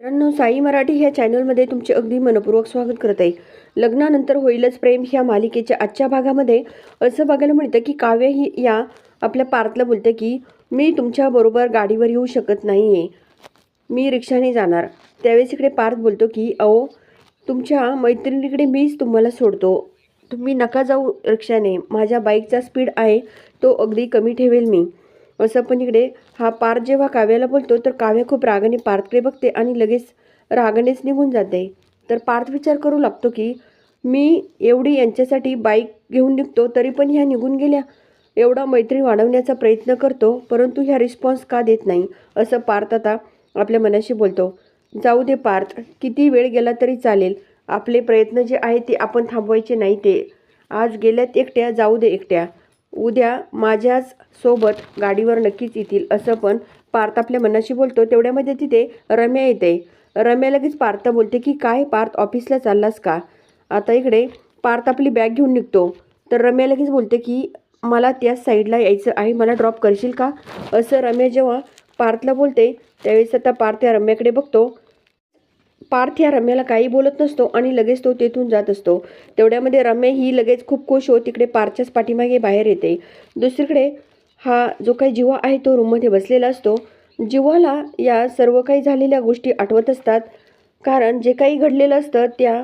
मित्रांनो साई मराठी ह्या चॅनलमध्ये तुमचे अगदी मनपूर्वक स्वागत करत आहे. लग्नानंतर होईलच प्रेम ह्या मालिकेच्या आजच्या भागामध्ये. असं बघायला मिळतं की काव्य ही या आपल्या पार्थला बोलते की मी तुमच्याबरोबर गाडीवर येऊ शकत नाही आहे मी रिक्षाने जाणार. त्यावेळेस इकडे पार्थ बोलतो की अहो तुमच्या मैत्रिणीकडे मीच तुम्हाला सोडतो. तुम्ही नका जाऊ रिक्षाने. माझ्या बाईकचा स्पीड आहे तो अगदी कमी ठेवेल मी. असं पण इकडे हा पार्थ जेव्हा काव्याला बोलतो तर काव्य खूप रागाने पार्थकडे बघते आणि लगेच रागानेच निघून जाते. तर पार्थ विचार करू लागतो की मी एवढी यांच्यासाठी बाईक घेऊन निघतो तरी पण ह्या निघून गेल्या. एवढा मैत्री वाढवण्याचा प्रयत्न करतो परंतु ह्या रिस्पॉन्स का देत नाही असं पार्थ आता आपल्या मनाशी बोलतो. जाऊ दे पार्थ किती वेळ गेला तरी चालेल. आपले प्रयत्न जे आहे ते आपण थांबवायचे नाही ते. आज गेल्यात एकट्या जाऊ दे एकट्या. उद्या माझ्याच सोबत गाडीवर नक्कीच येतील असं पण पार्थ आपल्या मनाशी बोलतो. तेवढ्यामध्ये तिथे रम्या येते. रम्या लगेच पार्थ बोलते की काय पार्थ ऑफिसला चाललास का? आता इकडे पार्थ आपली बॅग घेऊन निघतो. तर रम्या लगेच बोलते की मला त्याच साईडला यायचं आहे. मला ड्रॉप करशील का? असं रम्या जेव्हा पार्थला बोलते त्यावेळेस आता पार्थ या रम्याकडे बघतो. पार्थ या रम्याला काही बोलत नसतो आणि लगेच तो तेथून जात असतो. तेवढ्यामध्ये रम्या ही लगेच खूप खुश हो तिकडे पार्थच्याच पाठीमागे बाहेर येते. दुसरीकडे हा जो काही जिवा आहे तो रूममध्ये बसलेला असतो. जिवाला या सर्व काही झालेल्या गोष्टी आठवत असतात. कारण जे काही घडलेलं असतं त्या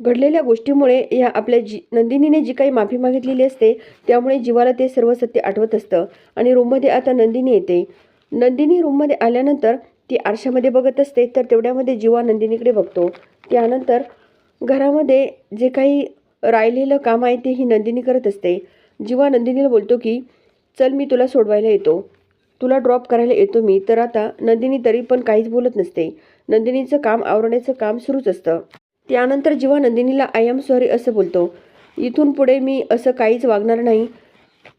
घडलेल्या गोष्टीमुळे या आपल्या जी नंदिनीने जी काही माफी मागितलेली असते त्यामुळे जीवाला ते सर्व सत्य आठवत असतं. आणि रूममध्ये आता नंदिनी येते. नंदिनी रूममध्ये आल्यानंतर ती आरशामध्ये बघत असते तर तेवढ्यामध्ये जीवा नंदिनीकडे बघतो. त्यानंतर घरामध्ये जे काही राहिलेलं काम आहे ते ही नंदिनी करत असते. जीवा नंदिनीला बोलतो की चल मी तुला सोडवायला येतो. तुला ड्रॉप करायला येतो मी. तर आता नंदिनी तरी पण काहीच बोलत नसते. नंदिनीचं काम आवरण्याचं काम सुरूच असतं. त्यानंतर जेव्हा नंदिनीला आय एम सॉरी असं बोलतो. इथून पुढे मी असं काहीच वागणार नाही.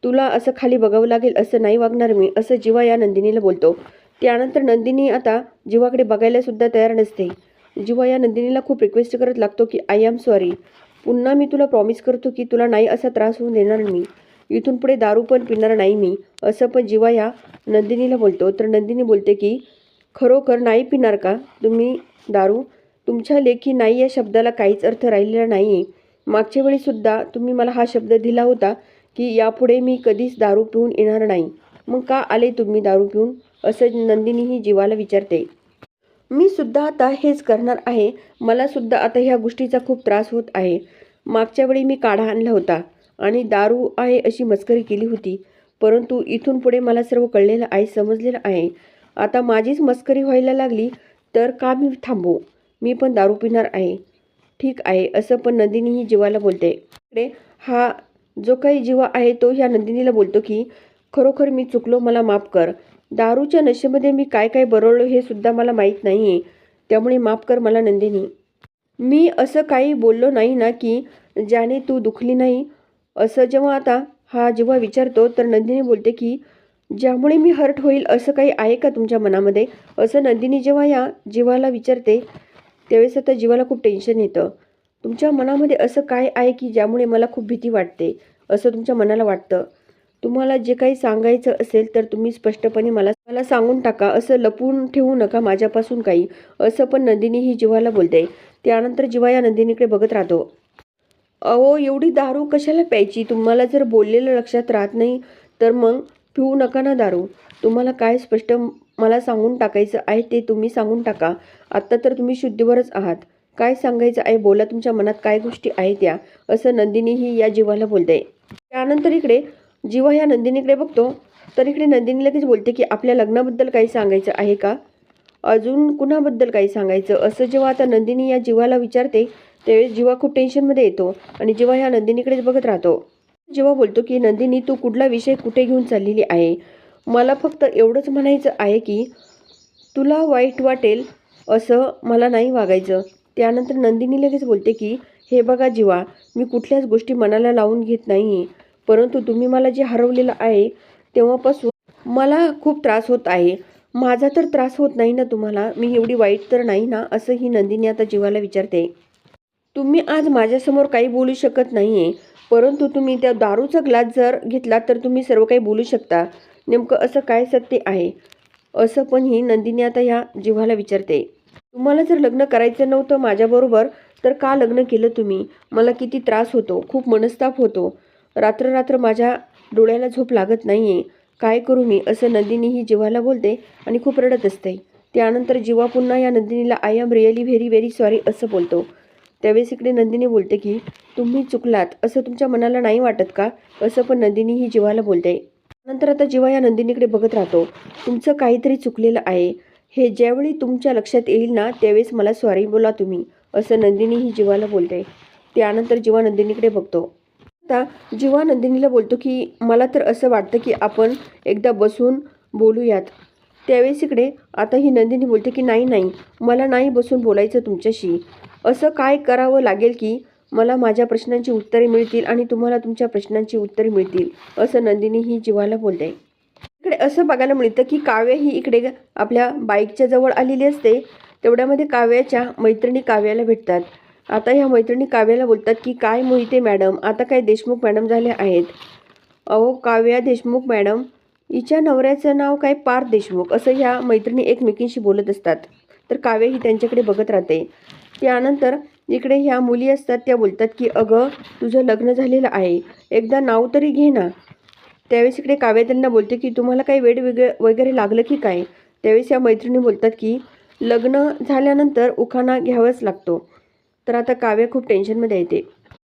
तुला असं खाली बघावं लागेल असं नाही वागणार मी असं जीवा या नंदिनीला बोलतो. त्यानंतर नंदिनी आता जीवाकडे बघायला सुद्धा तयार नसते. जीवा या नंदिनीला खूप रिक्वेस्ट करत लागतो की आय एम सॉरी पुन्हा मी तुला प्रॉमिस करतो की तुला नाही असा त्रास होऊन देणार मी. इथून पुढे दारू पण पिणार नाही मी. असं पण जीवा या नंदिनीला बोलतो. तर नंदिनी बोलते की खरोखर नाही पिणार का? तुम्ही दारू? तुमच्या लेखी नाही या शब्दाला काहीच अर्थ राहिलेला नाही आहे मागच्या वेळीसुद्धा तुम्ही मला हा शब्द दिला होता की यापुढे मी कधीच दारू पिऊन येणार नाही. मग का आले तुम्ही दारू पिऊन? असं नंदिनीही जीवाला विचारते. मी सुद्धा आता हेच करणार आहे. मला सुद्धा आता ह्या गोष्टीचा खूप त्रास होत आहे. मागच्या वेळी मी काढा आणला होता आणि दारू आहे अशी मस्करी केली होती. परंतु इथून पुढे मला सर्व कळलेलं आहे समजलेलं आहे. आता माझीच मस्करी व्हायला लागली तर का मी थांबू? मी पण दारू पिणार आहे. ठीक आहे असं पण नंदिनीही जीवाला बोलते. इकडे हा जो काही जीवा आहे तो ह्या नंदिनीला बोलतो की खरोखर मी चुकलो मला माफ कर. दारूच्या नशेमध्ये मी काय काय बरळलो हे सुद्धा मला माहीत नाही आहे त्यामुळे माफ कर मला नंदिनी. मी असं काही बोललो नाही ना की ज्याने तू दुखली नाही. असं जेव्हा आता हा जेव्हा विचारतो तर नंदिनी बोलते की ज्यामुळे मी हर्ट होईल असं काही आहे का तुमच्या मनामध्ये? असं नंदिनी जेव्हा या जीवाला विचारते त्यावेळेस आता जीवाला खूप टेन्शन येतं. तुमच्या मनामध्ये असं काय आहे की ज्यामुळे मला खूप भीती वाटते? असं तुमच्या मनाला वाटतं. तुम्हाला जे काही सांगायचं असेल तर तुम्ही स्पष्टपणे मला मला सांगून टाका. असं लपून ठेवू नका माझ्यापासून काही. असं पण नंदिनी ही जीवाला बोलते. त्यानंतर जीवा या नंदिनीकडे बघत राहतो. अहो एवढी दारू कशाला प्यायची? तुम्हाला जर बोललेलं लक्षात राहत नाही तर मग पिऊ नका ना दारू. तुम्हाला काय स्पष्ट मला सांगून टाकायचं आहे ते तुम्ही सांगून टाका. आत्ता तर तुम्ही शुद्धीवरच आहात. काय सांगायचं आहे? बोला तुमच्या मनात काय गोष्टी आहेत त्या? असं नंदिनी ही या जीवाला बोलते. त्यानंतर इकडे जीवा ह्या नंदिनीकडे बघतो तर इकडे नंदिनी लगेच बोलते की आपल्या लग्नाबद्दल काही सांगायचं आहे का? अजून कुणाबद्दल काही सांगायचं? असं जेव्हा आता नंदिनी या जीवाला विचारते त्यावेळेस जीवा खूप टेन्शनमध्ये येतो आणि जेव्हा ह्या नंदिनीकडेच बघत राहतो जेव्हा बोलतो की नंदिनी तू कुठला विषय कुठे घेऊन चाललेली आहे? मला फक्त एवढंच म्हणायचं आहे की तुला वाईट वाटेल असं मला नाही वागायचं. त्यानंतर नंदिनी लगेच बोलते की हे बघा जीवा मी कुठल्याच गोष्टी मनाला लावून घेत नाही आहे परंतु तुम्ही मला जे हरवलेलं आहे तेव्हापासून मला खूप त्रास होत आहे. माझा तर त्रास होत नाही ना तुम्हाला? मी एवढी वाईट तर नाही ना? असं ही नंदिनी आता जीवाला विचारते. तुम्ही आज माझ्यासमोर काही बोलू शकत नाही आहे परंतु तुम्ही त्या दारूचा ग्लास जर घेतला तर तुम्ही सर्व काही बोलू शकता. नेमकं असं काय सत्य आहे? असं पण ही नंदिनी आता ह्या जीवाला विचारते. तुम्हाला जर लग्न करायचं नव्हतं माझ्याबरोबर तर का लग्न केलं तुम्ही? मला किती त्रास होतो. खूप मनस्ताप होतो. रात्र माझ्या डोळ्याला झोप लागत नाही आहे काय करू मी? असं नंदिनी ही जीवाला बोलते आणि खूप रडत असते. त्यानंतर जीवा पुन्हा या नंदिनीला I am really very very sorry असं बोलतो. त्यावेळेस इकडे नंदिनी बोलते की तुम्ही चुकलात. असं तुमच्या मनाला नाही वाटत का? असं पण नंदिनी ही जीवाला बोलते. नंतर आता जीवा या नंदिनीकडे बघत राहतो. तुमचं काहीतरी चुकलेलं आहे. हे ज्यावेळी तुमच्या लक्षात येईल ना त्यावेळेस मला सॉरी बोला तुम्ही असं नंदिनी ही जीवाला बोलते. त्यानंतर जीवा नंदिनीकडे बघतो. आता जेव्हा नंदिनीला बोलतो की मला तर असं वाटतं की आपण एकदा बसून बोलूयात. त्यावेळेस इकडे आता ही नंदिनी बोलते की नाही नाही मला नाही बसून बोलायचं तुमच्याशी. असं काय करावं लागेल की मला माझ्या प्रश्नांची उत्तरे मिळतील आणि तुम्हाला तुमच्या प्रश्नांची उत्तरे मिळतील असं नंदिनी ही जीवाला बोलते. इकडे असं बघायला मिळतं की काव्य ही इकडे आपल्या बाईकच्या जवळ आलेली असते. तेवढ्यामध्ये काव्याच्या मैत्रिणी काव्याला भेटतात. आता ह्या मैत्रिणी काव्याला बोलतात की काय मोहिते मॅडम आता काय देशमुख मॅडम झाले आहेत? अहो काव्या देशमुख मॅडम हिच्या नवऱ्याचं नाव काय पार्थ देशमुख असं ह्या मैत्रिणी एकमेकींशी बोलत असतात. तर काव्य ही त्यांच्याकडे बघत राहते. त्यानंतर इकडे ह्या मुली असतात त्या बोलतात की अगं तुझं लग्न झालेलं आहे एकदा नाव तरी घे ना. त्यावेळेस इकडे काव्य त्यांना बोलते की तुम्हाला काही वेळ वेगळे वगैरे लागलं की काय? त्यावेळेस या मैत्रिणी बोलतात की लग्न झाल्यानंतर उखाणा घ्यावाच लागतो. तर आता काव्य खूप टेन्शनमध्ये येते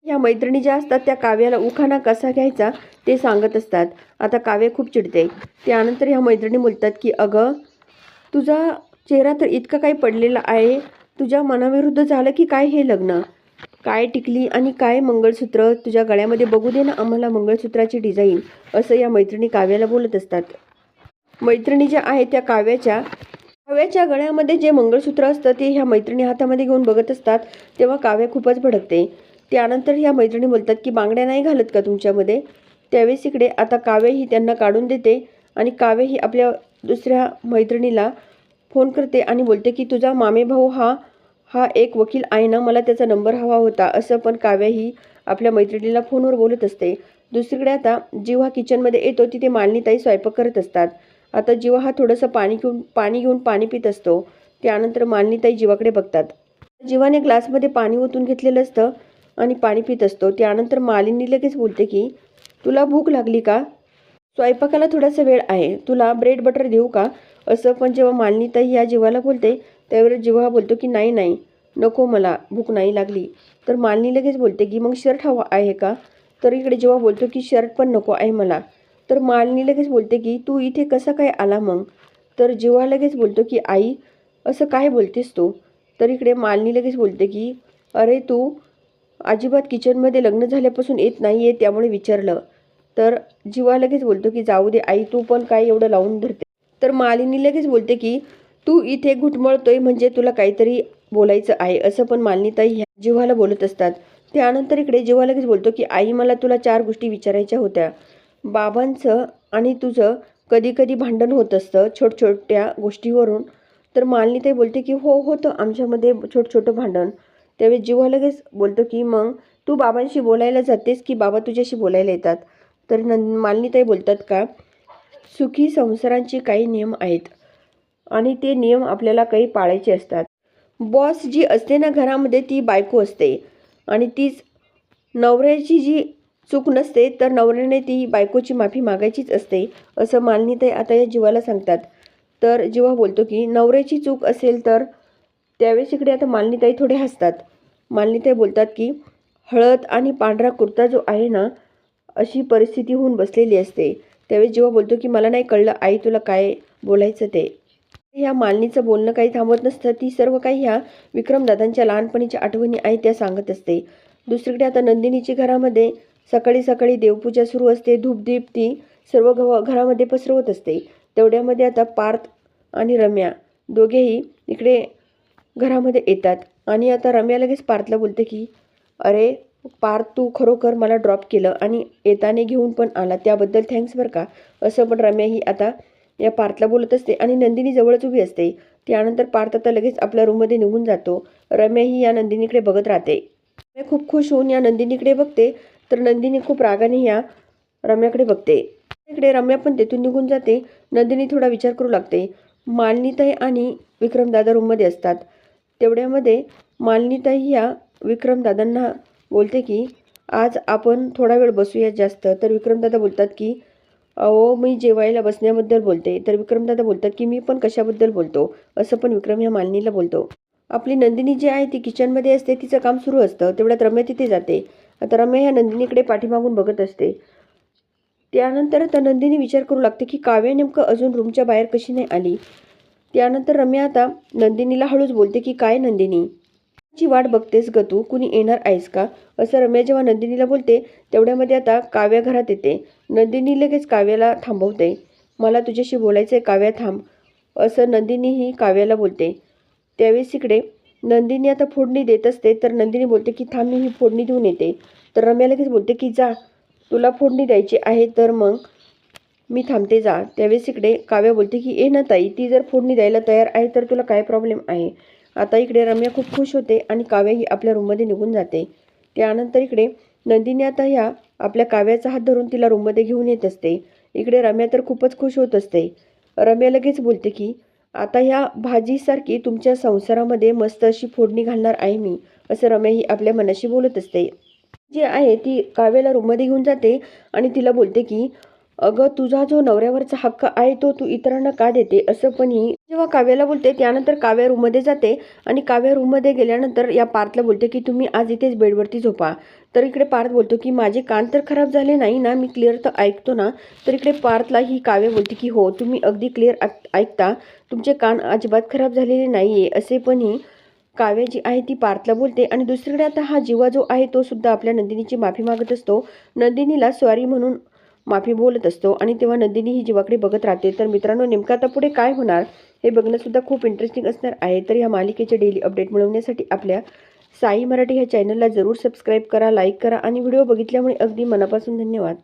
या मैत्रिणी ज्या असतात त्या काव्याला उखाणा कसा घ्यायचा ते सांगत असतात. आता काव्य खूप चिडते. त्यानंतर ह्या मैत्रिणी बोलतात की अगं तुझा चेहरा तर इतका काही पडलेला आहे. तुझ्या मनाविरुद्ध झालं की काय हे लग्न? काय टिकली आणि काय मंगळसूत्र? तुझ्या गळ्यामध्ये बघू दे ना आम्हाला मंगळसूत्राची डिझाईन असं या मैत्रिणी काव्याला बोलत असतात. मैत्रिणी ज्या आहेत त्या काव्याच्या काव्याच्या गळ्यामध्ये जे मंगळसूत्र असतं ते ह्या मैत्रिणी हातामध्ये घेऊन बघत असतात तेव्हा काव्य खूपच भडकते. त्यानंतर ह्या मैत्रिणी बोलतात की बांगड्या नाही घालत का तुमच्यामध्ये? त्यावेळेस इकडे आता काव्य ही त्यांना काढून देते आणि काव्य ही आपल्या दुसऱ्या मैत्रिणीला फोन करते आणि बोलते की तुझा मामेभाऊ हा हा एक वकील आहे ना मला त्याचा नंबर हवा होता असं पण काव्य ही आपल्या मैत्रिणीला फोनवर बोलत असते. दुसरीकडे आता जेव्हा किचनमध्ये येतो तिथे मालिनीताई स्वयंपाक करत असतात. आता जीवा हा थोडंसं पाणी घेऊन पाणी घेऊन पाणी पित असतो त्यानंतर मालिनीताई जीवाकडे बघतात. जीवाने ग्लासमध्ये पाणी ओतून घेतलेलं असतं आणि पाणी पित असतो. त्यानंतर मालिनी लगेच बोलते की तुला भूक लागली का? स्वयंपाकाला थोडासा वेळ आहे. तुला ब्रेड बटर देऊ का? असं पण जेव्हा मालिनीताई या जीवाला बोलते त्यावेळेस जीवा हा बोलतो की नाही नाही नको मला भूक नाही लागली. तर मालिनी लगेच बोलते की मग शर्ट हवा आहे का? तर इकडे जेव्हा बोलतो की शर्ट पण नको आहे मला. तर मालिनी लगेच बोलते की तू इथे कसा काय आला मग? तर जीवा लगेच बोलतो की आई असं काय बोलतेस तू? तर इकडे मालिनी लगेच बोलते की अरे तू अजिबात किचनमध्ये लग्न झाल्यापासून येत नाही आहे त्यामुळे विचारलं. तर जीवा लगेच बोलतो की जाऊ दे आई तू पण काय एवढं लावून धरते. तर मालिनी लगेच बोलते की तू इथे घुटमळतोय म्हणजे तुला काहीतरी बोलायचं आहे असं पण मालिनीताई ह्या जीवाला बोलत असतात. त्यानंतर इकडे जीवा लगेच बोलतो की आई मला तुला चार गोष्टी विचारायच्या होत्या. बाबांचं आणि तुझं कधी कधी भांडण होत असतं छोट छोट्या गोष्टीवरून. तर मालिनीताई बोलते की हो होतं आमच्यामध्ये छोट छोटं भांडण. त्यावेळी जीवा लगेच बोलतो की मग तू बाबांशी बोलायला जातेस की बाबा तुझ्याशी बोलायला येतात? तर न मालिनीताई बोलतात का सुखी संसारांचे काही नियम आहेत आणि ते नियम आपल्याला काही पाळायचे असतात. बॉस जी असते ना घरामध्ये ती बायको असते आणि तीच नवऱ्याची जी चूक नसते तर नवऱ्याने ती बायकोची माफी मागायचीच असते असं मालिनीताई आता या जीवाला सांगतात. तर जीवा बोलतो की नवऱ्याची चूक असेल तर त्यावेळेस इकडे आता मालनीताई थोडे हसतात. मालनीताई बोलतात की हळद आणि पांढरा कुर्ता जो आहे ना अशी परिस्थिती होऊन बसलेली असते. त्यावेळेस जेव्हा बोलतो की मला नाही कळलं आई तुला काय बोलायचं ते. ह्या मालनीचं बोलणं काही थांबत नसतं ती सर्व काही ह्या विक्रमदादांच्या लहानपणीच्या आठवणी आहेत त्या सांगत असते. दुसरीकडे आता नंदिनीची घरामध्ये सकाळी सकाळी देवपूजा सुरू असते धूपदीप ती सर्व घ घरामध्ये पसरवत असते. तेवढ्यामध्ये आता पार्थ आणि रम्या दोघेही इकडे घरामध्ये येतात. आणि आता रम्या लगेच पार्थला बोलते की अरे पार्थ तू खरोखर मला ड्रॉप केलं आणि येताने घेऊन पण आला. त्याबद्दल थँक्स बरं का. असं पण रम्या ही आता या पार्थला बोलत असते आणि नंदिनी जवळच उभी असते. त्यानंतर पार्थ आता लगेच आपल्या रूममध्ये निघून जातो. रम्या ही या नंदिनीकडे बघत राहते. खूप खुश होऊन या नंदिनीकडे बघते. तर नंदिनी खूप रागाने ह्या रम्याकडे बघते. इकडे रम्या पण तेथून निघून जाते. नंदिनी थोडा विचार करू लागते. मालिनीताई आणि विक्रमदादा रूममध्ये असतात. तेवढ्यामध्ये मालिनीताई ह्या विक्रमदादांना बोलते की आज आपण थोडा वेळ बसूया जास्त. तर विक्रमदादा बोलतात की अहो मी जेवायला बसण्याबद्दल बोलते. तर विक्रमदादा बोलतात की मी पण कशाबद्दल बोलतो? असं पण विक्रम ह्या मालिनीला बोलतो. आपली नंदिनी जी आहे ती किचनमध्ये असते. तिचं काम सुरू असतं. तेवढ्यात रम्या तिथे जाते. आता रम्या ह्या नंदिनीकडे पाठीमागून बघत असते. त्यानंतर आता नंदिनी विचार करू लागते की काव्या नेमकं अजून रूमच्या बाहेर कशी नाही आली? त्यानंतर रम्या आता नंदिनीला हळूच बोलते की काय नंदिनी? ची वाट बघतेस ग तू? कुणी येणार आहेस का? असं रम्या जेव्हा नंदिनीला बोलते तेवढ्यामध्ये आता काव्या घरात येते. नंदिनी लगेच काव्याला थांबवते. मला तुझ्याशी बोलायचं आहे काव्या थांब असं नंदिनी ही काव्याला बोलते. त्यावेळेस इकडे नंदिनी आता फोडणी देत असते तर नंदिनी बोलते की थांब मी ही फोडणी देऊन येते. तर रम्या लगेच बोलते की जा तुला फोडणी द्यायची आहे तर मग मी थांबते जा. त्यावेळेस इकडे काव्या बोलते की ए ना ताई ती जर फोडणी द्यायला तयार आहे तर तुला काय प्रॉब्लेम आहे? आता इकडे रम्या खूप खुश होते आणि काव्या ही आपल्या रूममध्ये निघून जाते. त्यानंतर इकडे नंदिनी आता ह्या आपल्या काव्याचा हात धरून तिला रूममध्ये घेऊन येत असते. इकडे रम्या तर खूपच खुश होत असते. रम्या लगेच बोलते की आता ह्या भाजीसारखी तुमच्या संसारामध्ये मस्त अशी फोडणी घालणार आहे मी असं रम्या ही आपल्या मनाशी बोलत असते. जी आहे ती काव्याला रूममध्ये घेऊन जाते आणि तिला बोलते की अगं तुझा जो नवऱ्यावरचा हक्क आहे तो तू इतरांना का देते? असं पण ही जेव्हा काव्याला बोलते त्यानंतर काव्या रूममध्ये जाते आणि काव्या रूममध्ये गेल्यानंतर या पार्थला बोलते की तुम्ही आज इथेच बेडवरती झोपा. तर इकडे पार्थ बोलतो की माझे कान तर खराब झाले नाही ना मी क्लिअर तर ऐकतो ना. तर इकडे पार्थला ही काव्य बोलते की हो तुम्ही अगदी क्लिअर ऐकता. तुमचे कान अजिबात खराब झालेले नाही आहे असे पण ही काव्य जी आहे ती पार्थला बोलते. आणि दुसरीकडे आता हा जीवा जो आहे तो सुद्धा आपल्या नंदिनीची माफी मागत असतो. नंदिनीला सॉरी म्हणून माफी बोलत असतो. आणि तेव्हा नंदिनी ही जीवाकडे बघत राहते. तर मित्रांनो नेमकं आता पुढे काय होणार हे बघणंसुद्धा खूप इंटरेस्टिंग असणार आहे. तर ह्या मालिकेचे डेली अपडेट मिळवण्यासाठी आपल्या साई मराठी ह्या चॅनलला जरूर सबस्क्राईब करा लाईक करा आणि व्हिडिओ बघितल्यामुळे अगदी मनापासून धन्यवाद.